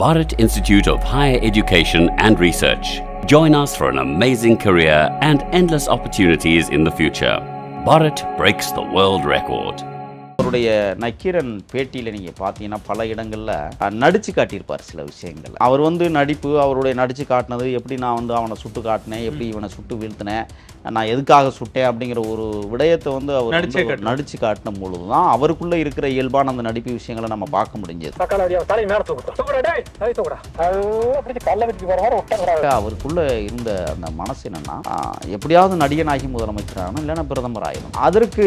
Bharat Institute of Higher Education and Research. Join us for an amazing career and endless opportunities in the future. Bharat breaks the world record. அவருடைய நக்கீரன் பேட்டியில் நீங்கள் பார்த்தீங்கன்னா பல இடங்களில் நடித்து காட்டியிருப்பார் சில விஷயங்கள் அவர் வந்து நடிப்பு அவருடைய நடித்து காட்டினது எப்படி நான் வந்து அவனை சுட்டு காட்டினேன் எப்படி இவனை சுட்டு வீழ்த்தினேன் நான் எதுக்காக சுட்டேன் அப்படிங்கிற ஒரு விடயத்தை வந்து அவர் நடித்து காட்டின பொழுது தான் அவருக்குள்ளே இருக்கிற இயல்பான அந்த நடிப்பு விஷயங்களை நம்ம பார்க்க முடிஞ்சது. அவருக்குள்ள இருந்த அந்த மனசு என்னன்னா எப்படியாவது நடிகனாகி முதலமைச்சராகணும் இல்லைன்னா பிரதமர் ஆகணும் அதற்கு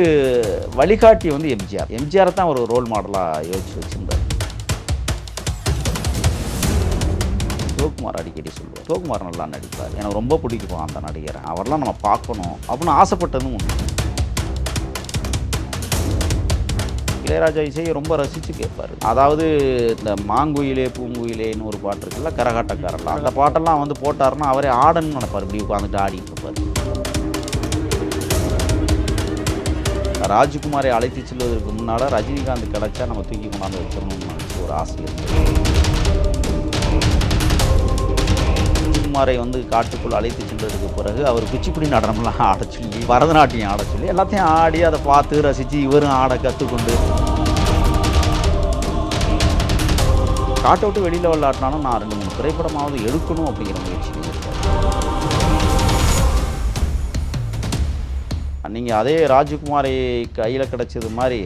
வழிகாட்டி வந்து எம்ஜிஆர். எம்ஜிஆர் தான் ஒரு ரோல் மாடலாக யோசிச்சு வச்சுருந்தார். சிவகுமார் அடிக்கடி சொல்லுவார் சிவகுமார் நல்லா நடிப்பார். எனக்கு ரொம்ப பிடிக்கும் அந்த நடிகரை. அவரெல்லாம் நம்ம பார்க்கணும். அப்படின்னு ஆசைப்பட்டதும் ஒன்று இளையராஜா இசையை ரொம்ப ரசித்து கேட்பார். அதாவது இந்த மாங்குயிலே பூங்குயிலேன்னு ஒரு பாட்டு இருக்குல்ல கரகாட்டக்காரெல்லாம் அந்த பாட்டெல்லாம் வந்து போட்டாருன்னா அவரே ஆடன்னு நினைப்பார். இப்படி உட்காந்துட்டு ஆடிட்டு இருப்பார். ராஜ்குமாரை அழைத்து செல்வதற்கு முன்னால் ரஜினிகாந்த் கிடைச்சா நம்ம தூக்கி கொண்டாந்து வச்சிடணும்னு நினச்சி ஒரு ஆசை இருந்தது ராஜ்குமாரை வந்து காட்டுக்குள் அழைத்து சென்றதுக்கு பிறகு அவர் குச்சிப்புடி நடனம்லாம் ஆட சொல்லி பரதநாட்டியம் ஆட சொல்லி எல்லாத்தையும் ஆடி அதை பார்த்து ரசித்து இவரும் ஆட கற்றுக்கொண்டு காட்டை விட்டு வெளியில் விளையாட்டினாலும் நான் ரெண்டு மூணு திரைப்படமாவது எடுக்கணும் அப்படிங்கிற முயற்சி நீங்கள் அதே ராஜகுமாரை கையில் கிடச்சது மாதிரி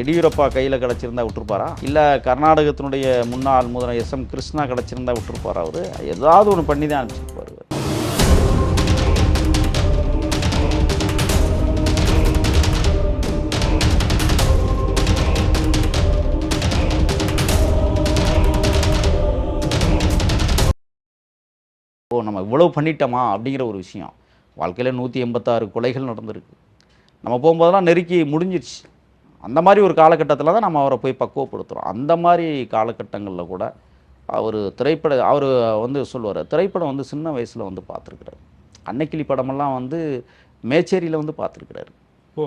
எடியூரப்பா கையில் கிடச்சிருந்தா விட்டுருப்பாரா? இல்லை கர்நாடகத்தினுடைய முன்னாள் முதல்வர் எஸ் எம் கிருஷ்ணா கிடச்சிருந்தா விட்டுருப்பாரா அவர்? ஏதாவது ஒன்று பண்ணி தான் அனுப்பிச்சிருப்பார் ஓ நம்ம இவ்வளவு பண்ணிட்டோமா அப்படிங்கிற ஒரு விஷயம். வாழ்க்கையில் நூற்றி எண்பத்தாறு கொலைகள் நடந்திருக்கு. நம்ம போகும்போதெல்லாம் நெருக்கி முடிஞ்சிருச்சு. அந்த மாதிரி ஒரு காலகட்டத்தில் தான் நம்ம அவரை போய் பக்குவப்படுத்துகிறோம் அந்த மாதிரி காலகட்டங்களில் கூட அவர் திரைப்பட அவர் வந்து சொல்லுவார் திரைப்படம் வந்து சின்ன வயசில் வந்து பார்த்துருக்குறாரு. அன்னைக்கிளி படமெல்லாம் வந்து மேச்சேரியில் வந்து பார்த்துருக்குறாரு. ஓ.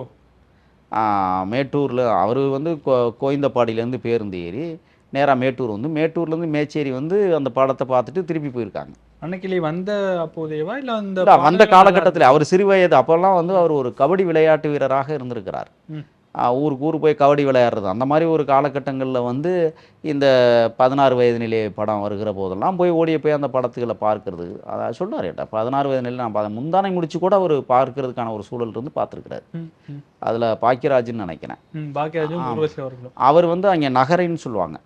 மேட்டூரில் அவர் வந்து கோ கோயந்தப்பாடியிலேருந்து பேருந்து ஏறி நேராக மேட்டூர் வந்து மேட்டூர்லேருந்து மேச்சேரி வந்து அந்த படத்தை பார்த்துட்டு திருப்பி போயிருக்காங்க. அன்னைக்கிளி வந்த அப்போதையவா இல்ல அந்த பாடல்கள் காலகட்டத்தில் அவர் சிறு வயது அப்போல்லாம் வந்து அவர் ஒரு கபடி விளையாட்டு வீரராக இருந்திருக்கிறார். ஊருக்கு ஊர் போய் கபடி விளையாடுறது. அந்த மாதிரி ஒரு காலகட்டங்களில் வந்து இந்த பதினாறு வயது நிலை படம் வருகிற போதெல்லாம் போய் ஓடிய போய் அந்த படத்துகளை பார்க்கறது. அதை சொன்னார் ஏட்டா பதினாறு வயது நிலை நான் முந்தானை முடிச்சு கூட அவர் பார்க்கறதுக்கான ஒரு சூழல் இருந்து பார்த்துருக்கிறார். அதில் பாக்கியராஜ்னு நினைக்கிறேன். அவர் வந்து அங்கே நகரைன்னு சொல்லுவாங்க.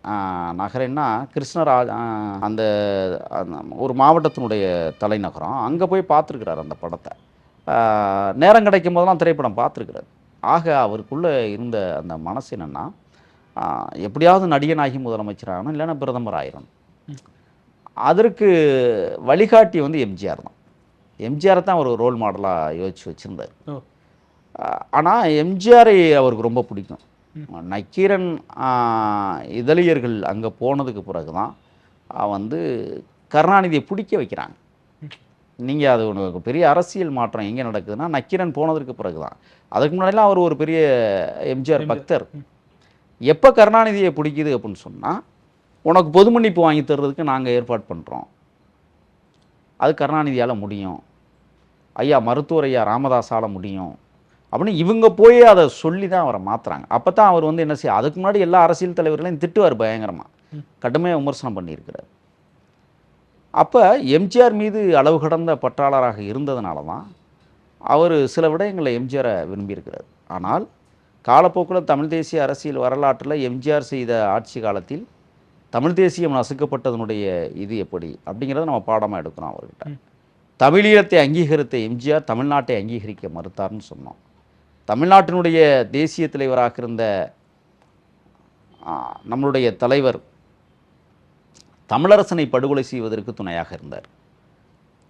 நகரைன்னா கிருஷ்ணராஜ் அந்த ஒரு மாவட்டத்தினுடைய தலைநகரம். அங்கே போய் பார்த்துருக்கிறார் அந்த படத்தை. நேரம் கிடைக்கும் போதெல்லாம் திரைப்படம் பார்த்துருக்கிறார். ஆக அவருக்குள்ளே இருந்த அந்த மனசு என்னென்னா எப்படியாவது நடிகனாகி முதலமைச்சராகணும் இல்லைன்னா பிரதமர் ஆயிரணும். அதற்கு வழிகாட்டி வந்து எம்ஜிஆர் தான். எம்ஜிஆர் தான் ஒரு ரோல் மாடலாக யோசிச்சு வச்சுருந்தார். ஆனால் எம்ஜிஆரை அவருக்கு ரொம்ப பிடிக்கும். நக்கீரன் இதழியர்கள் அங்கே போனதுக்கு பிறகு தான் வந்து கருணாநிதியை பிடிக்க வைக்கிறாங்க. நீங்கள் அது ஒன்று பெரிய அரசியல் மாற்றம் எங்கே நடக்குதுன்னா நக்கீரன் போனதற்கு பிறகு தான் அதுக்கு முன்னாடிலாம் அவர் ஒரு பெரிய எம்ஜிஆர் பக்தர். எப்போ கருணாநிதியை பிடிக்குது அப்படின்னு சொன்னால் உனக்கு பொது மன்னிப்பு வாங்கி தர்றதுக்கு நாங்கள் ஏற்பாடு பண்ணுறோம் அது கருணாநிதியால் முடியும். ஐயா மருத்துவர் ஐயா ராமதாஸால் முடியும். அப்படின்னு இவங்க போய் அதை சொல்லி தான் அவரை மாற்றுறாங்க அப்போ தான் அவர் வந்து என்ன செய்ய அதுக்கு முன்னாடி எல்லா அரசியல் தலைவர்களையும் திட்டுவார் பயங்கரமாக கடுமையாக விமர்சனம் பண்ணியிருக்கிறார். அப்போ எம்ஜிஆர் மீது அளவு கடந்த பற்றாளராக இருந்ததுனால தான் அவர் சில விடயங்களை எம்ஜிஆரை விரும்பியிருக்கிறார். ஆனால் காலப்போக்கில் தமிழ் தேசிய அரசியல் வரலாற்றில் எம்ஜிஆர் செய்த ஆட்சி காலத்தில் தமிழ் தேசியம் நசுக்கப்பட்டதனுடைய இது எப்படி அப்படிங்கிறத நம்ம பாடமாக எடுக்கிறோம் அவர்கிட்ட. தமிழீழத்தை அங்கீகரித்த எம்ஜிஆர் தமிழ்நாட்டை அங்கீகரிக்க மறுத்தார்னு சொன்னோம். தமிழ்நாட்டினுடைய தேசிய தலைவராக இருந்த நம்மளுடைய தலைவர் தமிழரசனை படுகொலை செய்வதற்கு துணையாக இருந்தார்.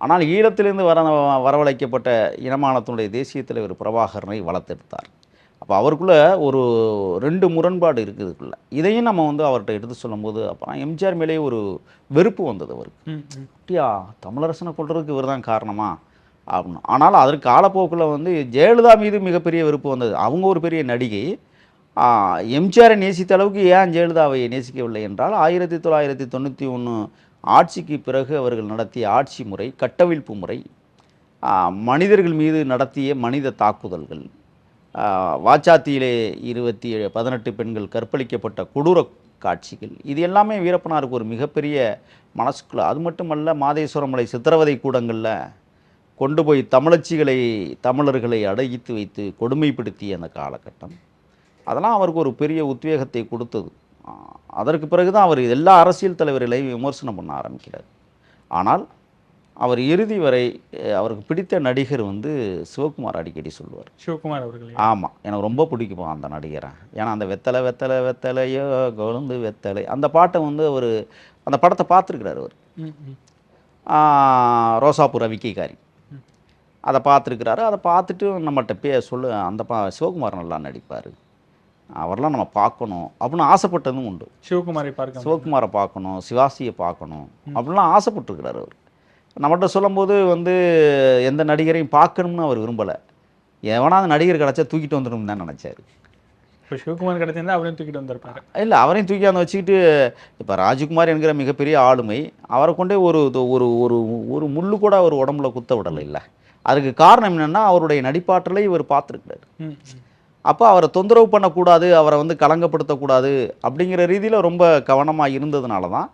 ஆனால் ஈழத்திலிருந்து வர வரவழைக்கப்பட்ட இனமானத்தினுடைய தேசிய தலைவர் பிரபாகரனை வளர்த்தெடுத்தார். அப்போ அவருக்குள்ள ஒரு ரெண்டு முரண்பாடு இருக்குதுக்குள்ள இதையும் நம்ம வந்து அவர்கிட்ட எடுத்து சொல்லும்போது அப்புறம் எம்ஜிஆர் மேலேயே ஒரு வெறுப்பு வந்தது அவருக்கு. அப்படியா தமிழரசனை கொள்றதுக்கு இவர் தான் காரணமா? அப்படின்னு. ஆனால் அதற்கு காலப்போக்கில் வந்து ஜெயலலிதா மீது மிகப்பெரிய வெறுப்பு வந்தது. அவங்க ஒரு பெரிய நடிகை. எம்ஜிஆரை நேசித்த அளவுக்கு ஏன் ஜெயலலிதாவை நேசிக்கவில்லை என்றால் ஆயிரத்தி தொள்ளாயிரத்தி தொண்ணூற்றி ஒன்று ஆட்சிக்கு பிறகு அவர்கள் நடத்திய ஆட்சி முறை கட்டவிழ்ப்பு முறை மனிதர்கள் மீது நடத்திய மனித தாக்குதல்கள் வாச்சாத்தியிலே இருபத்தி ஏழு பதினெட்டு பெண்கள் கற்பழிக்கப்பட்ட கொடூர காட்சிகள் இது எல்லாமே வீரப்பனாருக்கு ஒரு மிகப்பெரிய மனசுக்குள்ள அது மட்டுமல்ல மாதேஸ்வரமலை சித்திரவதை கூடங்களில் கொண்டு போய் தமிழச்சிகளை தமிழர்களை அடகித்து வைத்து கொடுமைப்படுத்திய அந்த காலகட்டம். அதெல்லாம் அவருக்கு ஒரு பெரிய உத்வேகத்தை கொடுத்தது. அதற்கு பிறகு தான் அவர் எல்லா அரசியல் தலைவர்களையும் விமர்சனம் பண்ண ஆரம்பிக்கிறார். ஆனால் அவர் இறுதி வரை அவருக்கு பிடித்த நடிகர் வந்து சிவகுமார் அடிக்கடி சொல்லுவார். சிவகுமார் அவர்களே ஆமாம் எனக்கு ரொம்ப பிடிக்கும் அந்த நடிகரை. ஏன்னா அந்த வெத்தலை வெத்தலை வெத்தலையோ கொழுந்து வெத்தலை அந்த பாட்டை வந்து அவர் அந்த படத்தை பார்த்துருக்கிறார் அவர். ரோசாப்பூர் ரவிக்கைக்காரி. அதை பார்த்துருக்கிறாரு. அதை பார்த்துட்டு நம்மகிட்ட பே சொல்லு அந்த பா சிவகுமார் நல்லா நடிப்பார். அவரெல்லாம் நம்ம பார்க்கணும் அப்படின்னு ஆசைப்பட்டதும் உண்டு. சிவகுமாரை பார்க்க சிவகுமாரை பார்க்கணும் சிவாசியை பார்க்கணும் அப்படிலாம் ஆசைப்பட்டிருக்கிறார் அவர். நம்மகிட்ட சொல்லும்போது வந்து எந்த நடிகரையும் பார்க்கணும்னு அவர் விரும்பலை. எவனாவது நடிகர் கிடச்சா தூக்கிட்டு வந்துடும் தான் நினச்சாரு. இப்போ சிவகுமார் கிடைச்சிருந்தா அவரையும் தூக்கிட்டு வந்திருப்பாரு. இல்லை அவரையும் தூக்கி அந்த வச்சுக்கிட்டு இப்போ ராஜ்குமார் என்கிற மிகப்பெரிய ஆளுமை அவரை கொண்டே ஒரு ஒரு ஒரு ஒரு முள்ளு கூட அவர் உடம்புல குத்த விடலை இல்லை. அதுக்கு காரணம் என்னென்னா அவருடைய நடிப்பாற்றலை இவர் பார்த்துருக்கிறார். அப்போ அவரை தொந்தரவு பண்ணக்கூடாது அவரை வந்து கலங்கப்படுத்தக்கூடாது அப்படிங்கிற ரீதியில் ரொம்ப கவனமாக இருந்ததுனால தான்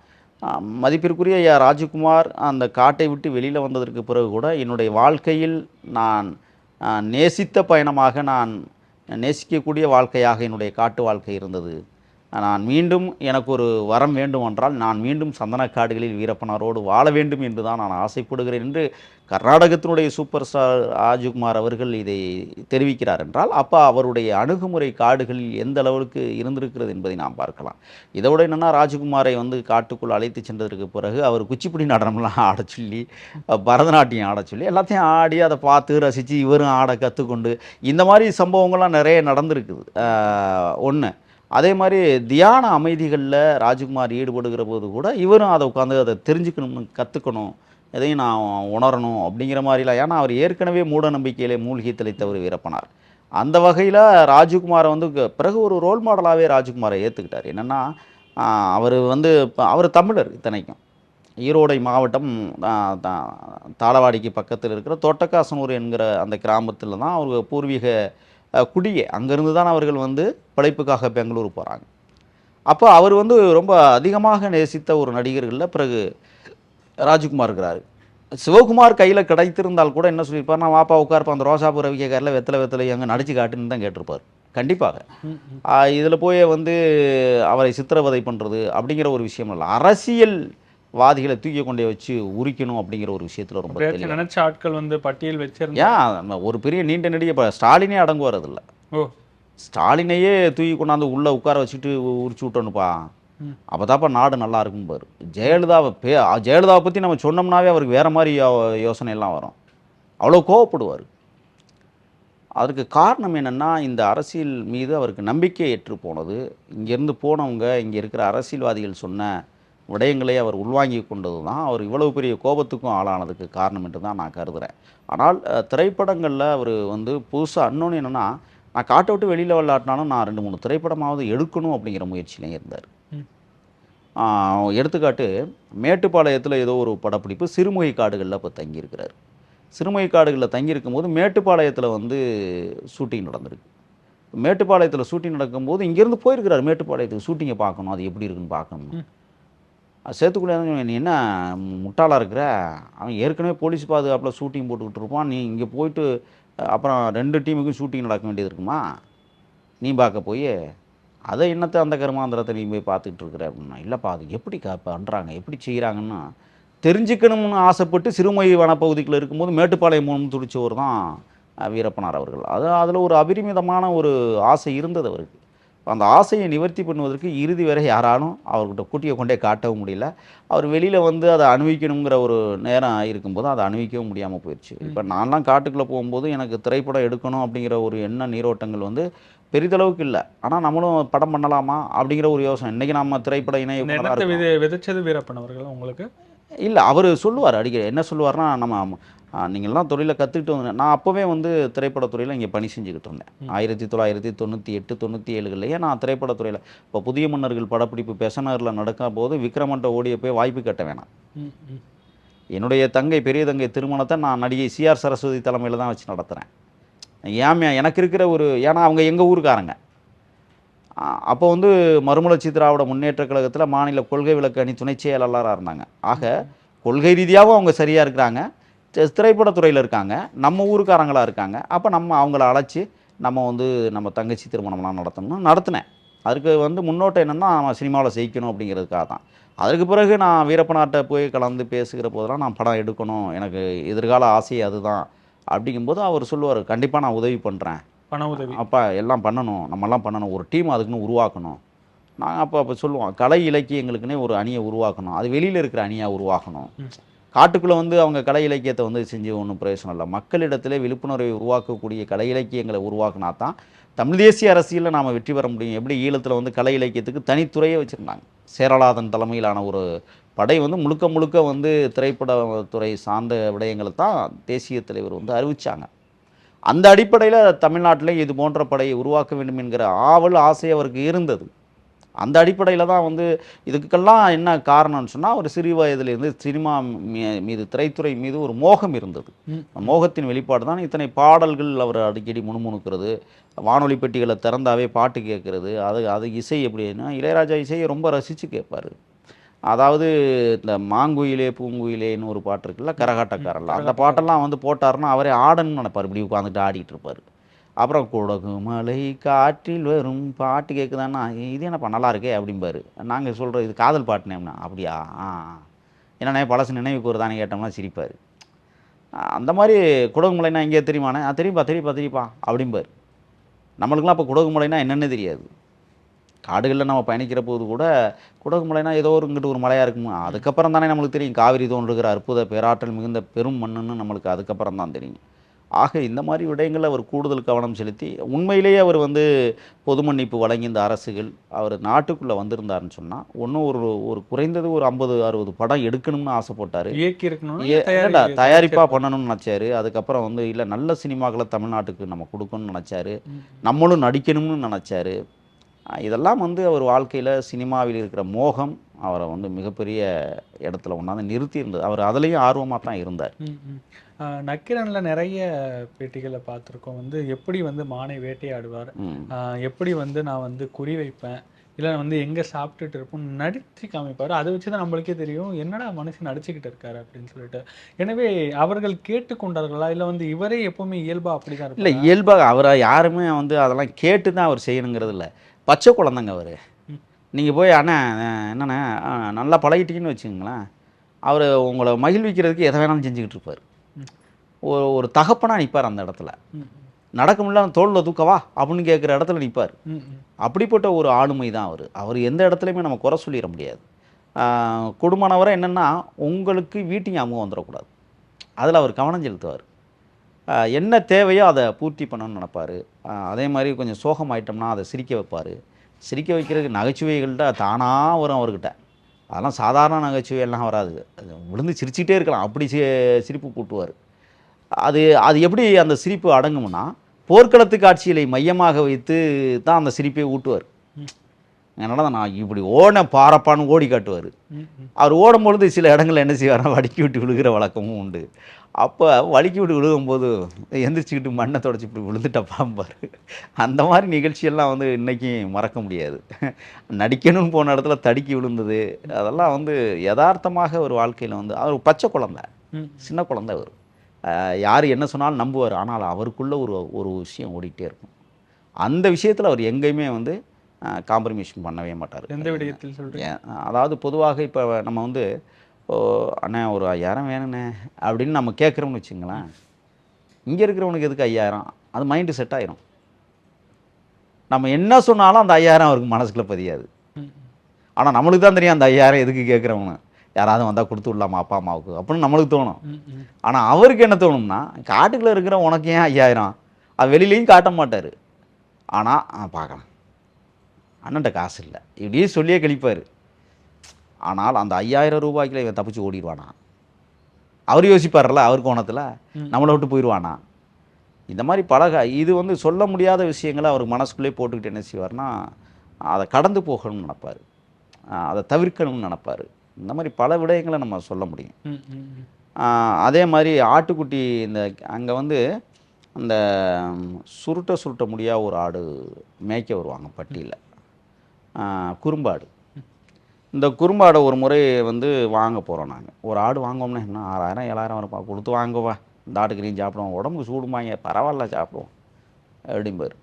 மதிப்பிற்குரிய ஐயா ராஜ்குமார் அந்த காட்டை விட்டு வெளியில் வந்ததற்கு பிறகு கூட என்னுடைய வாழ்க்கையில் நான் நேசித்த பயணமாக நான் நேசிக்கக்கூடிய வாழ்க்கையாக என்னுடைய காட்டு வாழ்க்கை இருந்தது. நான் மீண்டும் எனக்கு ஒரு வரம் வேண்டுமென்றால் நான் மீண்டும் சந்தனக்காடுகளில் வீரப்பனாரோடு வாழ வேண்டும் என்று தான் நான் ஆசைப்படுகிறேன் என்று கர்நாடகத்தினுடைய சூப்பர் ஸ்டார் ராஜகுமார் அவர்கள் இதை தெரிவிக்கிறார் என்றால் அப்போ அவருடைய அணுகுமுறை காடுகளில் எந்த அளவுக்கு இருந்திருக்கிறது என்பதை நாம் பார்க்கலாம். இதோட என்னென்னா ராஜகுமாரை வந்து காட்டுக்குள் அழைத்து சென்றதற்கு பிறகு அவர் குச்சிப்புடி நடனம்லாம் ஆட சொல்லி பரதநாட்டியம் ஆட சொல்லி எல்லாத்தையும் ஆடி அதை பார்த்து ரசித்து இவரும் ஆட கற்றுக்கொண்டு இந்த மாதிரி சம்பவங்கள்லாம் நிறைய நடந்திருக்குது. ஒன்று அதே மாதிரி தியான அமைதிகளில் ராஜகுமார் ஈடுபடுகிற போது கூட இவரும் அதை உட்காந்து அதை தெரிஞ்சுக்கணும்னு கற்றுக்கணும் எதையும் நான் உணரணும் அப்படிங்கிற மாதிரிலாம். ஏன்னா அவர் ஏற்கனவே மூட நம்பிக்கையிலே மூழ்கி தெளித்தவர் வீரப்பனார். அந்த வகையில் ராஜகுமாரை வந்து க- பிறகு ஒரு ரோல் மாடலாகவே ராஜகுமாரை ஏற்றுக்கிட்டார் என்னென்னா அவர் வந்து இப்போ அவர் தமிழர் இத்தனைக்கும். ஈரோடை மாவட்டம் தாளவாடிக்கு பக்கத்தில் இருக்கிற தொட்டக்காசனூர் என்கிற அந்த கிராமத்தில் தான் அவருக்கு பூர்வீக குடியே. அங்கேருந்து தான் அவர்கள் வந்து பிழைப்புக்காக பெங்களூர் போகிறாங்க அப்போ அவர் வந்து ரொம்ப அதிகமாக நேசித்த ஒரு நடிகர்களில் பிறகு ராஜ்குமார் இருக்கிறாரு. சிவகுமார் கையில் கிடைத்திருந்தால் கூட என்ன சொல்லியிருப்பார்? நான் வாப்பா உட்கார்ப்பா. அந்த ரோசாபுர விக்கைக்காரில் வெத்தலை வெத்தலை அங்கே நடிச்சு காட்டுன்னு தான் கேட்டிருப்பார். கண்டிப்பாக. இதில் போய் வந்து அவரை சித்திரவதை பண்ணுறது அப்படிங்கிற ஒரு விஷயம் இல்லை. அரசியல் வாதிகளை தூக்கி கொண்டே வச்சு உரிக்கணும் அப்படிங்கிற ஒரு விஷயத்தில் ரொம்ப நினைச்ச ஆட்கள் வந்து பட்டியல் வச்சிருந்தா ஒரு பெரிய நீண்ட நெடிய இப்போ ஸ்டாலினே அடங்கு வரதில்லை ஓ. ஸ்டாலினையே தூக்கி கொண்டாந்து உள்ளே உட்கார வச்சுட்டு உரிச்சு விட்டோன்னுப்பா. அப்போதாப்பா நாடு நல்லா இருக்கும் பாரு. ஜெயலலிதாவை பே ஜெயலலிதாவை பற்றி நம்ம சொன்னோம்னாவே அவருக்கு வேறு மாதிரி யோசனை எல்லாம் வரும். அவ்வளோ கோவப்படுவார். அதற்கு காரணம் என்னென்னா இந்த அரசியல் மீது அவருக்கு நம்பிக்கை ஏற்று போனது. இங்கேருந்து போனவங்க இங்கே இருக்கிற அரசியல்வாதிகள் சொன்ன விடயங்களை அவர் உள்வாங்கி கொண்டது தான் அவர் இவ்வளவு பெரிய கோபத்துக்கும் ஆளானதுக்கு காரணம் என்று தான் நான் கருதுகிறேன் ஆனால் திரைப்படங்களில் அவர் வந்து புதுசாக இன்னொன்று என்னென்னா நான் காட்டை விட்டு வெளியில் விளையாட்டினாலும் நான் ரெண்டு மூணு திரைப்படமாவது எடுக்கணும் அப்படிங்கிற முயற்சியிலே இருந்தார். எடுத்துக்காட்டு மேட்டுப்பாளையத்தில் ஏதோ ஒரு படப்பிடிப்பு சிறுமுகை காடுகளில் இப்போ தங்கியிருக்கிறார். சிறுமுகை காடுகளில் தங்கியிருக்கும் போது மேட்டுப்பாளையத்தில் வந்து ஷூட்டிங் நடந்திருக்கு. மேட்டுப்பாளையத்தில் ஷூட்டிங் நடக்கும்போது இங்கேருந்து போயிருக்கிறார். மேட்டுப்பாளையத்துக்கு ஷூட்டிங்கை பார்க்கணும். அது எப்படி இருக்குன்னு பார்க்கணும். ம். நீ என்ன முட்டாளாக இருக்கிற? அவன் ஏற்கனவே போலீஸ் பாதுகாப்பில் ஷூட்டிங் போட்டுக்கிட்டு இருப்பான். நீ இங்கே போயிட்டு அப்புறம் ரெண்டு டீமுக்கும் ஷூட்டிங் நடக்க வேண்டியது இருக்குமா? நீ பார்க்க போய் அதை என்னத்தை அந்த கருமாந்திரத்தை நீ போய் பார்த்துக்கிட்டு இருக்கிற? அப்படின்னா இல்லைப்பா அது எப்படி க பண்ணுறாங்க எப்படி செய்கிறாங்கன்னா தெரிஞ்சுக்கணும்னு ஆசைப்பட்டு சிறுமை வனப்பகுதிக்குள்ள இருக்கும்போது மேட்டுப்பாளையம் மூணு துடிச்சவர் தான் வீரப்பனார் அவர்கள். அது அதில் ஒரு அபரிமிதமான ஒரு ஆசை இருந்தது அவருக்கு. அந்த ஆசையை நிவர்த்தி பண்ணுவதற்கு இறுதி வரை யாராலும் அவர்கிட்ட கூட்டியை கொண்டே காட்டவும் முடியல. அவர் வெளியில் வந்து அதை அனுபவிக்கணுங்கிற ஒரு நேரம் இருக்கும்போது அதை அனுபவிக்கவும் முடியாமல் போயிடுச்சு இப்போ நான்லாம் காட்டுக்குள்ளே போகும்போது எனக்கு திரைப்படம் எடுக்கணும் அப்படிங்கிற ஒரு எண்ண நீரோட்டங்கள் வந்து பெரிதளவுக்கு இல்லை. ஆனால் நம்மளும் படம் பண்ணலாமா அப்படிங்கிற ஒரு யோசனை. இன்றைக்கி நம்ம திரைப்பட இணைய விதைச்சது வீரப்பன் அவர்கள் உங்களுக்கு? இல்லை அவர் சொல்லுவார் அடிக்கடி. என்ன சொல்லுவார்னா நம்ம நீங்கள்லாம் தொழிலை கற்றுக்கிட்டு வந்து நான் அப்போவே வந்து திரைப்படத்துறையில் இங்கே பணி செஞ்சுக்கிட்டு இருந்தேன். ஆயிரத்தி தொள்ளாயிரத்தி தொண்ணூற்றி எட்டு தொண்ணூற்றி ஏழுகள்லையே நான் திரைப்படத்துறையில் இப்போ புதிய மன்னர்கள் படப்பிடிப்பு பெசனரில் நடக்கும் போது விக்ரமன்ட்ட ஓடிய போய் வாய்ப்பு கட்ட வேணாம். என்னுடைய தங்கை பெரிய தங்கை திருமணத்தை நான் நடிகை சிஆர் சரஸ்வதி தலைமையில் தான் வச்சு நடத்துகிறேன் ஏன் எனக்கு இருக்கிற ஒரு ஏன்னா அவங்க எங்கள் ஊருக்காரங்க. அப்போ வந்து மறுமலர்ச்சி திராவிட முன்னேற்ற கழகத்தில் மாநில கொள்கை விளக்கு அணி துணை செயலாளராக இருந்தாங்க. ஆக கொள்கை ரீதியாகவும் அவங்க சரியாக இருக்கிறாங்க. திரைப்படத்துறையில் இருக்காங்க. நம்ம ஊருக்காரங்களாக இருக்காங்க. அப்போ நம்ம அவங்கள அழைச்சி நம்ம வந்து நம்ம தங்கச்சி திருமணம்லாம் நடத்தணும்னு நடத்தினேன். அதுக்கு வந்து முன்னோட்டம் என்னென்னா நம்ம சினிமாவில் ஜெயிக்கணும் அப்படிங்கிறதுக்காக தான். அதற்கு பிறகு நான் வீரப்பனாட்ட போய் கலந்து பேசுகிற போதெல்லாம் நான் படம் எடுக்கணும் எனக்கு எதிர்கால ஆசை அதுதான் அப்படிங்கும்போது அவர் சொல்லுவார் கண்டிப்பாக நான் உதவி பண்ணுறேன் பண உதவி. அப்பா எல்லாம் பண்ணணும். நம்மலாம் பண்ணணும். ஒரு டீம் அதுக்குன்னு உருவாக்கணும். நாங்கள் அப்போ அப்போ சொல்லுவோம் கலை இலக்கியங்களுக்குன்னே ஒரு அணியை உருவாக்கணும். அது வெளியில் இருக்கிற அணியாக உருவாக்கணும். காட்டுக்குள்ளே வந்து அவங்க கலை இலக்கியத்தை வந்து செஞ்சு ஒன்றும் பிரயோஜனம் இல்லை. மக்களிடத்திலே விழிப்புணர்வை உருவாக்கக்கூடிய கலை இலக்கியங்களை உருவாக்குனா தான் தமிழ் தேசிய அரசியலில் நாம் வெற்றி பெற முடியும். எப்படி ஈழத்தில் வந்து கலை இலக்கியத்துக்கு தனித்துறையே வச்சுருந்தாங்க. சேரலாதன் தலைமையிலான ஒரு படை வந்து முழுக்க முழுக்க வந்து திரைப்படத்துறை சார்ந்த விடயங்களை தான் தேசிய தலைவர் வந்து அறிவிச்சாங்க. அந்த அடிப்படையில் தமிழ்நாட்டில் இது போன்ற படையை உருவாக்க வேண்டும் என்கிற ஆவல் ஆசை அவருக்கு இருந்தது. அந்த அடிப்படையில் தான் வந்து இதுக்கெல்லாம் என்ன காரணம்னு சொன்னால் ஒரு சிறு வயதிலிருந்து சினிமா மீ- மீது திரைத்துறை மீது ஒரு மோகம் இருந்தது. மோகத்தின் வெளிப்பாடு தான் இத்தனை பாடல்கள் அவர் அடிக்கடி முணுமுணுக்கிறது. வானொலி பெட்டிகளை திறந்தாவே பாட்டு கேட்குறது. அது அது இசை எப்படின்னா இளையராஜா இசையை ரொம்ப ரசித்து கேட்பார். அதாவது இந்த மாங்குயிலே பூங்குயிலேன்னு ஒரு பாட்டு இருக்குல்ல கரகாட்டக்காரல்ல அந்த பாட்டெல்லாம் வந்து போட்டாருன்னா அவரே ஆடன்னு நினைப்பார். இப்படி உட்காந்துட்டு ஆடிட்டு இருப்பார். அப்புறம் குடகு மலை காற்றில் வரும் பாட்டு கேட்குதான்னா இது என்னப்பா நல்லா இருக்கே அப்படிம்பாரு. நாங்கள் சொல்கிறோம் இது காதல் பாட்டுனேம்னா அப்படியா? ஆ. என்னண்ணே பழசு நினைவுக்கு வருதானே கேட்டோம்னா சிரிப்பார். அந்த மாதிரி குடகுமலைனா எங்கேயா தெரியுமாண்ணே? ஆ தெரியுப்பா தெரியுப்பா அப்படிம்பார். நம்மளுக்குலாம் இப்போ குடகுமலைனா என்னென்னு தெரியாது. காடுகளில் நம்ம பயணிக்கிற போது கூட குடகுமலைனா ஏதோ ஒரு இங்கிட்டு ஒரு மலையாக இருக்குமா. அதுக்கப்புறம் தானே நம்மளுக்கு தெரியும். காவிரி தோன்றுகிற அற்புத பேராற்றல் மிகுந்த பெரும் மண்ணுன்னு நம்மளுக்கு அதுக்கப்புறம் தான் தெரியும். ஆக இந்த மாதிரி விடயங்களில் அவர் கூடுதல் கவனம் செலுத்தி உண்மையிலேயே அவர் வந்து பொது மன்னிப்பு வழங்கி இந்த அரசுகள் அவர் நாட்டுக்குள்ளே வந்திருந்தாருன்னு சொன்னால் ஒன்றும் ஒரு ஒரு குறைந்தது ஒரு ஐம்பது அறுபது படம் எடுக்கணும்னு ஆசைப்பட்டார். இயக்கி இருக்கணும் ஏ- இல்லடா, தயாரிப்பா பண்ணணும்னு நினச்சாரு. அதுக்கப்புறம் வந்து இல்லை நல்ல சினிமாக்களை தமிழ்நாட்டுக்கு நம்ம கொடுக்கணும்னு நினச்சாரு. நம்மளும் நடிக்கணும்னு நினச்சாரு. இதெல்லாம் வந்து அவர் வாழ்க்கையில் சினிமாவில் இருக்கிற மோகம் அவரை வந்து மிகப்பெரிய இடத்துல கொண்டாந்து நிறுத்தி இருந்தது. அவர் அதுலேயும் ஆர்வமாக தான் இருந்தார். நக்கீரன்ல நிறைய பேட்டிகளை பார்த்துருக்கோம். வந்து எப்படி வந்து மானை வேட்டையாடுவார்? எப்படி வந்து நான் வந்து குறி வைப்பேன்? இல்லை வந்து எங்கே சாப்பிட்டுட்டு இருப்போம் நடிச்சு காமிப்பார். அதை வச்சு தான் நம்மளுக்கே தெரியும். என்னடா மனுஷன் நடிச்சுக்கிட்டு இருக்காரு அப்படின்னு சொல்லிட்டு. எனவே அவர்கள் கேட்டுக்கொண்டார்களா? இல்லை வந்து இவரே எப்பவுமே இயல்பா அப்படிதான் இல்லை இருப்பாரா? இயல்பாக அவரை யாருமே வந்து அதெல்லாம் கேட்டு தான் அவர் செய்யணுங்கிறது இல்லை. பச்சை குழந்தைங்க அவர். நீங்கள் போய் அண்ணா என்னண்ணே நல்லா பழகிட்டீங்கன்னு வச்சுக்கோங்களேன். அவர் உங்களை மகிழ்விக்கிறதுக்கு எதை வேணாலும் செஞ்சுக்கிட்டு இருப்பார். ஒரு ஒரு தகப்பனாக நிற்பார் அந்த இடத்துல. நடக்க முடியல தோளில் தூக்கவா அப்படின்னு கேட்குற இடத்துல நிற்பார் அப்படிப்பட்ட ஒரு ஆளுமை தான் அவர். அவர் எந்த இடத்துலையுமே நம்ம குறை சொல்லிட முடியாது. குடும்பமானவரை என்னென்னா உங்களுக்கு வீட்டு ஞாபகம் வந்துடக்கூடாது. அதில் அவர் கவனம் செலுத்துவார். என்ன தேவையோ அதை பூர்த்தி பண்ணணும்னு நினைப்பார். அதே மாதிரி கொஞ்சம் சோகமாயிட்டோம்னா அதை சிரிக்க வைப்பார். சிரிக்க வைக்கிறதுக்கு நகைச்சுவைகள்கிட்ட தானாக வரும் அவர்கிட்ட. அதெல்லாம் சாதாரண நகைச்சுவையெல்லாம் வராது. அது விழுந்து சிரிச்சுக்கிட்டே இருக்கலாம். அப்படி சி சிரிப்பு கூட்டுவார் அது அது எப்படி அந்த சிரிப்பு அடங்கும்னா போர்க்களத்து காட்சிகளை மையமாக வைத்து தான் அந்த சிரிப்பை ஊட்டுவார். அதனால தான் நான் இப்படி ஓட பாரப்பான்னு ஓடி காட்டுவார். அவர் ஓடும்பொழுது சில இடங்கள்ல என்ன செய்வார்னா வடிக்கி விட்டு விழுகிற வழக்கமும் உண்டு. அப்போ வலிக்கி விட்டு விழுகும்போது எந்திரிச்சுக்கிட்டு மண்ணை தொடச்சி இப்படி விழுந்துட்ட பாம்பார் அந்த மாதிரி நிகழ்ச்சியெல்லாம் வந்து இன்றைக்கும் மறக்க முடியாது. நடிக்கணும்னு போன இடத்துல தடுக்கி விழுந்தது. அதெல்லாம் வந்து யதார்த்தமாக ஒரு வாழ்க்கையில் வந்து அவர் பச்சை குழந்தை. சின்ன குழந்தை அவர். யார் என்ன சொன்னாலும் நம்புவார். ஆனால் அவருக்குள்ள ஒரு ஒரு விஷயம் ஓடிட்டே இருக்கும். அந்த விஷயத்தில் அவர் எங்கேயுமே வந்து காம்ப்ரமைஷன் பண்ணவே மாட்டார். எந்த விடயத்தில் சொல்றீங்க? ஏன், அதாவது பொதுவாக இப்போ நம்ம வந்து ஓ அண்ணே ஒரு ஐயாயிரம் வேணுண்ணே அப்படின்னு நம்ம கேட்குறோம்னு வச்சுங்களேன் இங்கே இருக்கிறவனுக்கு எதுக்கு ஐயாயிரம்? அது மைண்டு செட் ஆயிரும். நம்ம என்ன சொன்னாலும் அந்த ஐயாயிரம் அவருக்கு மனசுக்குள்ள பதியாது. ஆனால் நம்மளுக்கு தான் தெரியும் அந்த ஐயாயிரம் எதுக்கு கேட்குறவனு. யாராவது வந்தால் கொடுத்து விடலாமா அப்பா அம்மாவுக்கு? அப்படின்னு நம்மளுக்கு தோணும். ஆனால் அவருக்கு என்ன தோணும்னா காட்டுக்குள்ளே இருக்கிற உனக்கு ஏன் ஐயாயிரம்? அது வெளியிலையும் காட்ட மாட்டார். ஆனால் பார்க்கலாம். அண்ணன்ட்ட காசு இல்லை. இப்படியே சொல்லியே கழிப்பார். ஆனால் அந்த ஐயாயிரம் ரூபாய்க்குள்ள இவன் தப்பிச்சு ஓடிடுவானா? அவர் யோசிப்பார்ல அவர் கோணத்தில் நம்மளை விட்டு போயிடுவானா? இந்த மாதிரி பழக இது வந்து சொல்ல முடியாத விஷயங்களை அவர் மனசுக்குள்ளே போட்டுக்கிட்டு என்ன செய்வார்னா அதை கடந்து போகணும்னு நினைப்பார். அதை தவிர்க்கணும்னு நினைப்பார். இந்த மாதிரி பல விடயங்களை நம்ம சொல்ல முடியும். அதே மாதிரி ஆட்டுக்குட்டி இந்த அங்கே வந்து அந்த சுருட்ட சுருட்ட முடியா ஒரு ஆடு மேய்க்க வருவாங்க பட்டியில். குறும்பாடு. இந்த குறும்பாடை ஒரு முறை வந்து வாங்க போகிறோம் நாங்கள் ஒரு ஆடு வாங்குவோம்னா என்ன? ஆறாயிரம் ஏழாயிரம் வரும்ப்பா கொடுத்து வாங்குவா இந்த ஆட்டுக்கு நீ சாப்பிடுவோம். உடம்புக்கு சூடுமாங்க. பரவாயில்ல சாப்பிடுவோம். அப்படிம்பாரு.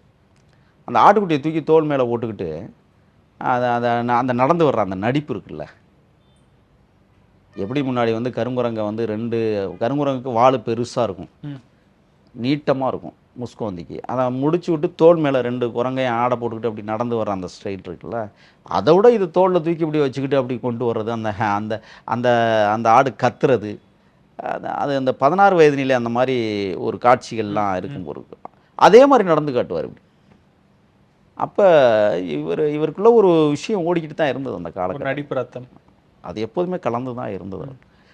அந்த ஆட்டுக்குட்டியை தூக்கி தோல் மேலே போட்டுக்கிட்டு அதை அதை அந்த நடந்து வர்ற அந்த நடிப்பு இருக்குல்ல? எப்படி முன்னாடி வந்து கருங்குரங்கை வந்து ரெண்டு கருங்குரங்குக்கு வால் பெருசாக இருக்கும். நீட்டமாக இருக்கும். முஸ்கோந்திக்கு அதை முடிச்சு விட்டு தோல் மேலே ரெண்டு குரங்கையும் ஆடை போட்டுக்கிட்டு அப்படி நடந்து வர அந்த ஸ்ட்ரைட் இருக்குல்ல அதை விட இது தோளில் தூக்கி இப்படி வச்சுக்கிட்டு அப்படி கொண்டு வர்றது அந்த அந்த அந்த அந்த ஆடு கத்துறது அது அது அந்த பதினாறு வயதினிலே அந்த மாதிரி ஒரு காட்சிகள்லாம் இருக்கும் ஒரு அதே மாதிரி நடந்து காட்டுவார் இப்படி. அப்போ இவர் இவருக்குள்ள ஒரு விஷயம் ஓடிக்கிட்டு தான் இருந்தது அந்த காலகட்டம். நடிப்பு ரத்தம். அது எப்போதுமே கலந்து தான் இருந்தது.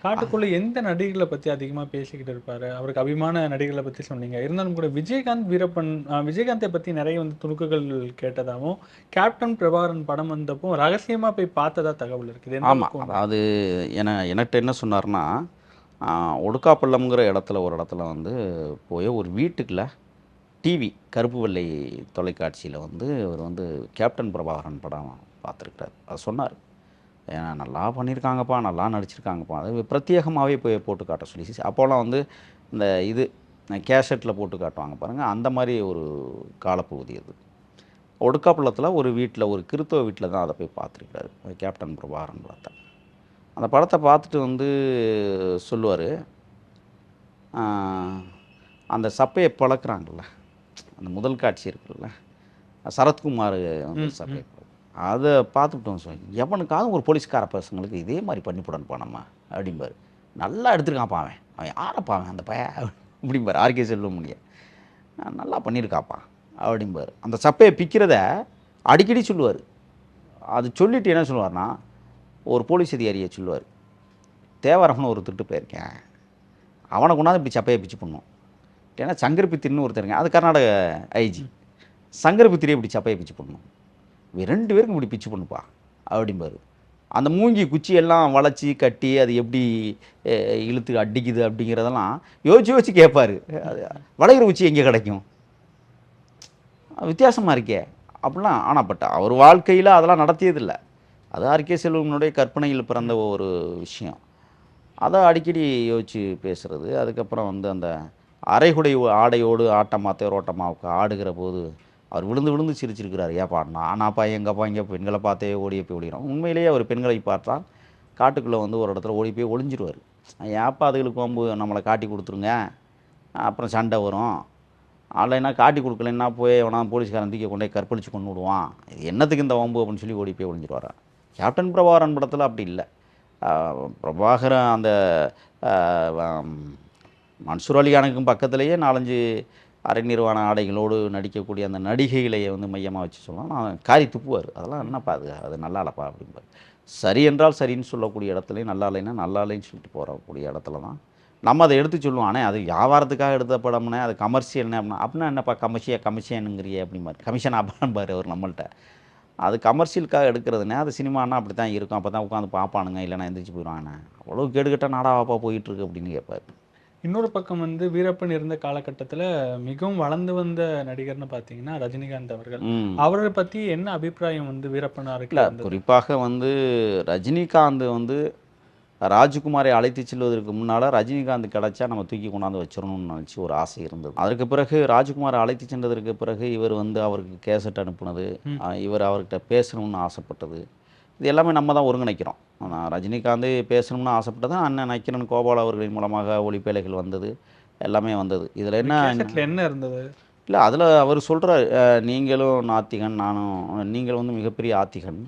காட்டுக்குள்ள எந்த நடிகர்களை பத்தி அதிகமா பேசிக்கிட்டு இருப்பாரு? அவருக்கு அபிமான நடிகர்களை பத்தி சொன்னீங்க. இருந்தாலும் கூட விஜயகாந்த் வீரப்பன் அஹ், விஜயகாந்தை பத்தி நிறைய வந்து துணுக்குகள் கேட்டதாகவும் கேப்டன் பிரபாகரன் படம் வந்தப்போ ரகசியமா போய் பார்த்ததா தகவல் இருக்குது எந்த ஆமாம் அளவுக்கு உண்மை? அதாவது என என்கிட்ட என்ன சொன்னார்னா ஆஹ், ஒடுக்காப்பள்ளம்ங்கிற இடத்துல ஒரு இடத்துல வந்து போய் ஒரு வீட்டுக்குள்ள டிவி கருப்பு வெள்ளை தொலைக்காட்சியில் வந்து அவர் வந்து கேப்டன் பிரபாகரன் படம் பார்த்துருக்காரு அது சொன்னார். ஏன்னா நல்லா பண்ணியிருக்காங்கப்பா நல்லா நடிச்சிருக்காங்கப்பா. அது பிரத்யேகமாகவே போய் போட்டு காட்ட சொல்லி அப்போல்லாம் வந்து இந்த இது கேசட்டில் போட்டு காட்டுவாங்க பாருங்கள் அந்த மாதிரி ஒரு காலப்பகுதி அது. ஒடுக்காப்பள்ளத்தில் ஒரு வீட்டில் ஒரு கிறித்தவ வீட்டில் தான் அதை போய் பார்த்துருக்காரு கேப்டன் பிரபாகரன் படத்தை அந்த படத்தை பார்த்துட்டு வந்து சொல்லுவார் அந்த சப்பையை பழக்கிறாங்கல்ல அந்த முதல் காட்சி இருக்குல்ல சரத்குமார் வந்து சப்பையை பழக்க- அதை பார்த்துக்கிட்டோம் சார். எவனுக்காவது ஒரு போலீஸ்கார பசங்களுக்கு இதே மாதிரி பண்ணிவிடணுப்பா நம்ம அப்படிம்பார். நல்லா எடுத்துருக்கான்ப்பா அவன். அவன் யாரப்பா அவன் அந்த பையன்? அப்படிம்பார். ஆர்கே செல்வம் முடிய நல்லா பண்ணியிருக்காப்பா அப்படிம்பார். அந்த சப்பையை பிக்கிறத அடிக்கடி சொல்லுவார். அது சொல்லிட்டு என்ன சொல்லுவார்னா ஒரு போலீஸ் அதிகாரியை சொல்லுவார். தேவரகன் ஒரு திட்டு போயிருக்கேன். அவனை கொண்டாந்து இப்படி சப்பையை பிச்சு பண்ணும் ஏன்னா சங்கரபித்திரின்னு ஒருத்தருங்க அது கர்நாடக ஐஜி. சங்கரபித்திரியை இப்படி சப்பையை பிச்சு பண்ணும் ரெண்டு பேருக்கும் இப்படி பிச்சு பண்ணுப்பா அப்படிம்பாரு. அந்த மூங்கி குச்சியெல்லாம் வளைச்சி கட்டி அது எப்படி இழுத்து அடிக்குது அப்படிங்கிறதெல்லாம் யோசிச்சு யோசிச்சு கேட்பாரு. அது வளைகிற குச்சி எங்கே கிடைக்கும்? வித்தியாசமாக இருக்கே. அப்படிலாம் ஆனால் பட் அவர் வாழ்க்கையில் அதெல்லாம் நடத்தியதில்லை. அது ஆர்கே செல்வனுடைய கற்பனையில் பிறந்த ஒரு விஷயம். அதை அடிக்கடி யோசித்து பேசுகிறது அதுக்கப்புறம் வந்து அந்த அரைகுடை ஆடையோடு ஆட்டமா தேரோட்டமாவுக்கு ஆடுகிற போது அவர் விழுந்து விழுந்து சிரிச்சிருக்கிறார் ஏப்பா நானாப்பா எங்கப்பா இங்கே பெண்களை பார்த்தே ஓடிய போய் ஒளிகிறோம் உண்மையிலேயே அவர் பெண்களை பார்த்தால் காட்டுக்குள்ளே வந்து ஒரு இடத்துல ஓடி போய் ஒளிஞ்சிருவார். ஏப்பா அதுகளுக்கு வம்பு நம்மளை காட்டி கொடுத்துருங்க அப்புறம் சண்டை வரும். இல்லைன்னா காட்டி கொடுக்கலன்னா போய் எவனா போலீஸ்காரன் தூக்கி கொண்டு போய் கற்பழிச்சு கொண்டு விடுவான். இது என்னத்துக்கு இந்த வம்பு? அப்படின்னு சொல்லி ஓடி போய் ஒளிஞ்சிருவாரா. கேப்டன் பிரபாகரன் படத்தில் அப்படி இல்லை. பிரபாகரன் அந்த மன்சூர் அலி மன்சூர் அலிகானுக்கும் பக்கத்துலேயே நாலஞ்சு அரைநிர்வாண ஆடைகளோடு நடிக்கக்கூடிய அந்த நடிகைகளையே வந்து மையமாக வச்சு சொல்லலாம். நான் காரி துப்புவார். அதெல்லாம் என்னப்பா அது அது நல்லா இல்லைப்பா அப்படிம்பார். சரி என்றால் சரின்னு சொல்லக்கூடிய இடத்துலையும் நல்லா இல்லைன்னா நல்லா இல்லைன்னு சொல்லிட்டு போகக்கூடிய இடத்துல தான். நம்ம அதை எடுத்து சொல்லுவோம். ஆனால் அது வியாபாரத்துக்காக எடுத்த படம்னே அது கமர்ஷியல்னே அப்படின்னா அப்படின்னா என்னப்பா கமர்ஷியா கமிஷனுங்கிறியே அப்படிம்பார். கமிஷன் அப்பான்பார் அவர் நம்மள்ட்ட. அது கமர்ஷியலுக்காக எடுக்கிறதுனே அது சினிமானா அப்படி தான் இருக்கும். அப்போ தான் உட்காந்து பார்ப்பானுங்க. இல்லைன்னா எந்திரிச்சு போயிடுவாங்க அவ்வளோ கேடுகட்ட நாடாவாப்பா போயிட்டுருக்கு அப்படின்னு கேட்பார். இன்னொரு பக்கம் வந்து வீரப்பன் இருந்த காலகட்டத்துல மிகவும் வளர்ந்து வந்த நடிகர்னு பார்த்தீங்கன்னா ரஜினிகாந்த் அவர்கள். அவரை பத்தி என்ன அபிப்பிராயம் வந்து வீரப்பனாருக்கு இல்லை இருந்தது? குறிப்பாக வந்து ரஜினிகாந்த் வந்து ராஜ்குமாரை அழைத்து செல்வதற்கு முன்னால் ரஜினிகாந்த் கிடைச்சா நம்ம தூக்கி கொண்டாந்து வச்சிடணும்னு நினச்சி ஒரு ஆசை இருந்தது. அதற்கு பிறகு ராஜ்குமாரை அழைத்து சென்றதற்கு பிறகு இவர் வந்து அவருக்கு கேசட் அனுப்புனது இவர் அவர்கிட்ட பேசணும்னு ஆசைப்பட்டது. இது எல்லாமே நம்ம தான் ஒருங்கிணைக்கிறோம். ஆனா, ரஜினிகாந்த் பேசணும்னு ஆசைப்பட்டது அண்ணன் நக்கிரன் கோபால் அவர்களின் மூலமாக ஒளிப்பேலைகள் வந்தது எல்லாமே வந்தது. இதில் என்ன என்ன இருந்தது? இல்லை அதில் அவர் சொல்கிறார் நீங்களும் நாத்திகன் நானும் நீங்கள் வந்து மிகப்பெரிய ஆத்திகன்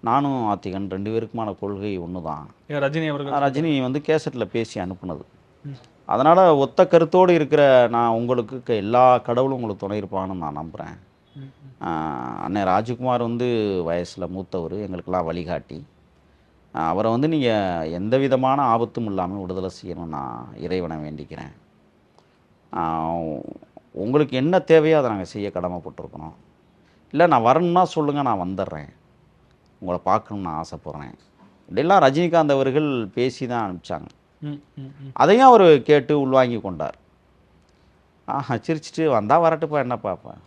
நானும் ஆத்திகன் ரெண்டு பேருக்குமான கொள்கை ஒன்று தான் ரஜினி அவர்கள் ரஜினி வந்து கேசட்டில் பேசி அனுப்புனது. அதனால் ஒத்த கருத்தோடு இருக்கிற நான் உங்களுக்கு எல்லா கடவுளும் உங்களுக்கு துணை இருப்பான்னு நான் நம்புகிறேன். அண்ணன் ராஜ்குமார் வந்து வயசில் மூத்தவர் எங்களுக்கெல்லாம் வழிகாட்டி. அவரை வந்து நீங்கள் எந்த விதமான ஆபத்தும் இல்லாமல் விடுதலை செய்யணும் நான் இறைவனை வேண்டிக்கிறேன். உங்களுக்கு என்ன தேவையோ அதை நாங்கள் செய்ய கடமைப்பட்டிருக்கிறோம் இல்லை நான் வரணும்னா சொல்லுங்கள் நான் வந்துடுறேன். உங்களை பார்க்கணும்னு நான் ஆசைப்பட்றேன். இப்படிலாம் ரஜினிகாந்த் அவர்கள் பேசி தான் அனுப்பிச்சாங்க. அதையும் அவர் கேட்டு உள்வாங்கி கொண்டார். ஆஹா சிரிச்சிட்டு வந்தால் வரட்டுப்பா என்ன அப்புறம்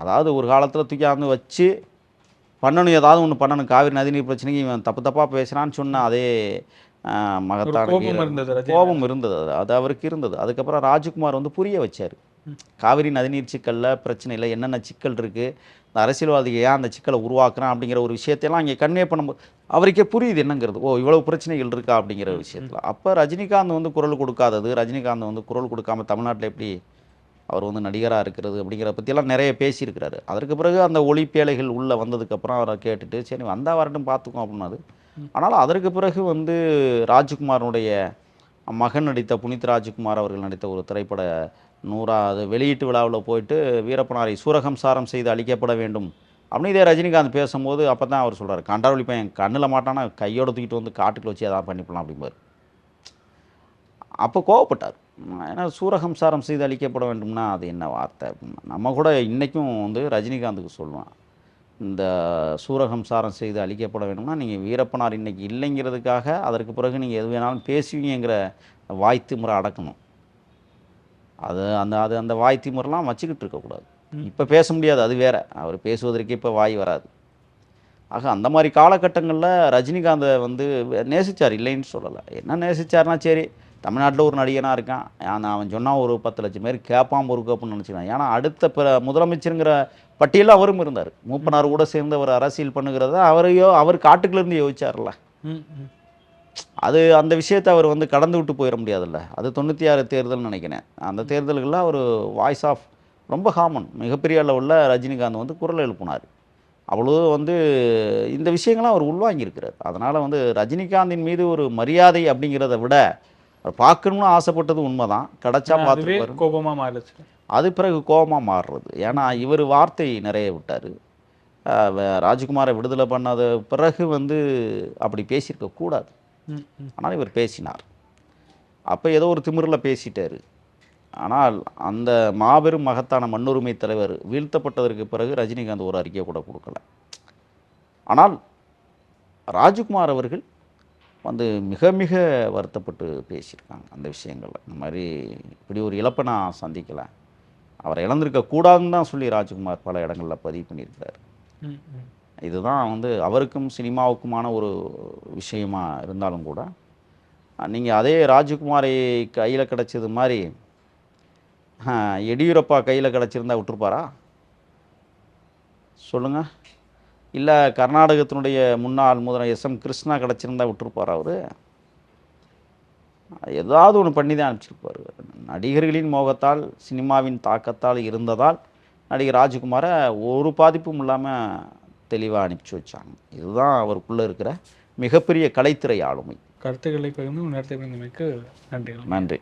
அதாவது ஒரு காலத்தில் தூக்கியாந்து வச்சு பண்ணணும் ஏதாவது ஒன்று பண்ணணும். காவிரி நதிநீர் பிரச்சனைக்கு இவன் தப்பு தப்பாக பேசுகிறான்னு சொன்ன அதே மகத்தான கோபம். இருந்தது அது. அது. அவருக்கு இருந்தது. அதுக்கப்புறம் ராஜ்குமார் வந்து புரிய வச்சார். காவிரி நதிநீர் சிக்கலில் பிரச்சனையில் என்னென்ன சிக்கல் இருக்குது இந்த அரசியல்வாதிகள் ஏன் அந்த சிக்கலை உருவாக்குறான் அப்படிங்கிற ஒரு விஷயத்தையெல்லாம் இங்கே கன்வே பண்ணும்போது அவருக்கே புரியுது என்னங்கிறது. ஓ இவ்வளவு பிரச்சனைகள் இருக்கா அப்படிங்கிற விஷயத்தில். அப்போ ரஜினிகாந்த் வந்து குரல் கொடுக்காதது ரஜினிகாந்த் வந்து குரல் கொடுக்காம தமிழ்நாட்டில் எப்படி அவர் வந்து நடிகராக இருக்கிறது அப்படிங்கிற பற்றியெல்லாம் நிறைய பேசியிருக்கிறாரு. அதற்கு பிறகு அந்த ஒளிப்பேழைகள் உள்ளே வந்ததுக்கப்புறம் அவரை கேட்டுட்டு சரி வந்தால் வரட்டும் பார்த்துக்கோ அப்படின்னாரு. ஆனால் அதற்கு பிறகு வந்து ராஜ்குமாரனுடைய மகன் நடித்த புனித் ராஜ்குமார் அவர்கள் நடித்த ஒரு திரைப்பட நூறாவது வெளியீட்டு விழாவில் போயிட்டு வீரப்பனாரை சூரகம்சாரம் செய்து அழிக்கப்பட வேண்டும் அப்படின்னு இதே ரஜினிகாந்த் பேசும்போது அப்போ தான் அவர் சொல்கிறார் கண்டாவளி பையன் கண்ணில் மாட்டானா கையோட தூக்கிட்டு வந்து காட்டுக்குள்ள வச்சு எதாவது பண்ணிப்பலாம் அப்படிம்பார். அப்போ கோவப்பட்டார். ஏன்னா சூரகம்சாரம் செய்து அழிக்கப்பட வேண்டும்னா அது என்ன வார்த்தை? நம்ம கூட இன்றைக்கும் வந்து ரஜினிகாந்துக்கு சொல்லுவேன். இந்த சூரகம்சாரம் செய்து அழிக்கப்பட வேண்டும்னா நீங்கள் வீரப்பனார் இன்னைக்கு இல்லைங்கிறதுக்காக அதற்கு பிறகு நீங்கள் எது வேணாலும் பேசுவீங்கிற வாய்த்து முறை அடக்கணும். அது அந்த அது அந்த வாய்த்தி முறைலாம் வச்சுக்கிட்டு இருக்கக்கூடாது இப்போ பேச முடியாது அது வேற. அவர் பேசுவதற்கு இப்போ வாய் வராது. ஆக அந்த மாதிரி காலகட்டங்களில் ரஜினிகாந்தை வந்து நேசிச்சார் இல்லைன்னு சொல்லலை. என்ன நேசிச்சார்னா சரி தமிழ்நாட்டில் ஒரு நடிகனாக இருக்கான். ஆனா அவன் சொன்னால் ஒரு பத்து லட்சம் பேர் கேட்பான் பொறுக்கு அப்படின்னு நினச்சிக்கலாம் ஏன்னா அடுத்த பிற முதலமைச்சருங்கிற பட்டியலில் அவரும் இருந்தார். மூப்பனார் கூட சேர்ந்து அவர் அரசியல் பண்ணுகிறத அவரையோ அவர் காட்டுக்குள்ளேருந்து யோசிச்சார்ல. அது அந்த விஷயத்தை அவர் வந்து கடந்து விட்டு போயிட முடியாதுல்ல. அது தொண்ணூற்றி ஆறு தேர்தல்னு நினைக்கிறேன். அந்த தேர்தல்களில் அவர் வாய்ஸ் ஆஃப் ரொம்ப காமன் மிகப்பெரிய அளவில் ரஜினிகாந்த் வந்து குரல் எழுப்பினார். அவ்வளோ வந்து இந்த விஷயங்கள்லாம் அவர் உள்வாங்கியிருக்கிறார். அதனால் வந்து ரஜினிகாந்தின் மீது ஒரு மரியாதை அப்படிங்கிறத விட அவர் பார்க்கணும்னு ஆசைப்பட்டது உண்மைதான். கிடைச்சா அதுவே பார்த்துருப்பாரு கோபமா மாறுச்சு. அது பிறகு கோபமாக மாறுறது. ஏன்னா இவர் வார்த்தை நிறைய விட்டார். ராஜ்குமாரை விடுதலை பண்ணாத பிறகு வந்து அப்படி பேசியிருக்க கூடாது. ஆனால் இவர் பேசினார். அப்போ ஏதோ ஒரு திமிரில் பேசிட்டார். ஆனால் அந்த மாபெரும் மகத்தான மண்ணுரிமை தலைவர் வீழ்த்தப்பட்டதற்கு பிறகு ரஜினிகாந்த் ஒரு அறிக்கை கூட கொடுக்கல. ஆனால் ராஜ்குமார் அவர்கள் வந்து மிக மிக வருத்தப்பட்டு பேசியிருக்காங்க அந்த விஷயங்களில். இந்த மாதிரி இப்படி ஒரு இழப்பை நான் சந்திக்கலை. அவரை இழந்திருக்க கூடாதுன்னு தான் சொல்லி ராஜ்குமார் பல இடங்களில் பதிவு பண்ணியிருக்கிறார். இதுதான் வந்து அவருக்கும் சினிமாவுக்குமான ஒரு விஷயமா இருந்தாலும் கூட நீங்கள் அதே ராஜகுமாரை கையில் கிடச்சது மாதிரி எடியூரப்பா கையில் கிடச்சிருந்தா விட்டுருப்பாரா? சொல்லுங்க. இல்லை கர்நாடகத்தினுடைய முன்னாள் முதல்வர் எஸ் எம் கிருஷ்ணா கிடச்சிருந்தா விட்டுருப்பாரா அவர்? ஏதாவது ஒன்று பண்ணி தான் அனுப்பிச்சிருப்பார். நடிகர்களின் மோகத்தால் சினிமாவின் தாக்கத்தால் இருந்ததால் நடிகர் ராஜகுமாரை ஒரு பாதிப்பும் இல்லாமல் தெளிவாக அனுப்பிச்சி வச்சாங்க. இதுதான் அவருக்குள்ளே இருக்கிற மிகப்பெரிய கலைத்துறை ஆளுமை. கருத்துக்களை பகிர்ந்து நேரத்தை நன்றிகள். நன்றி.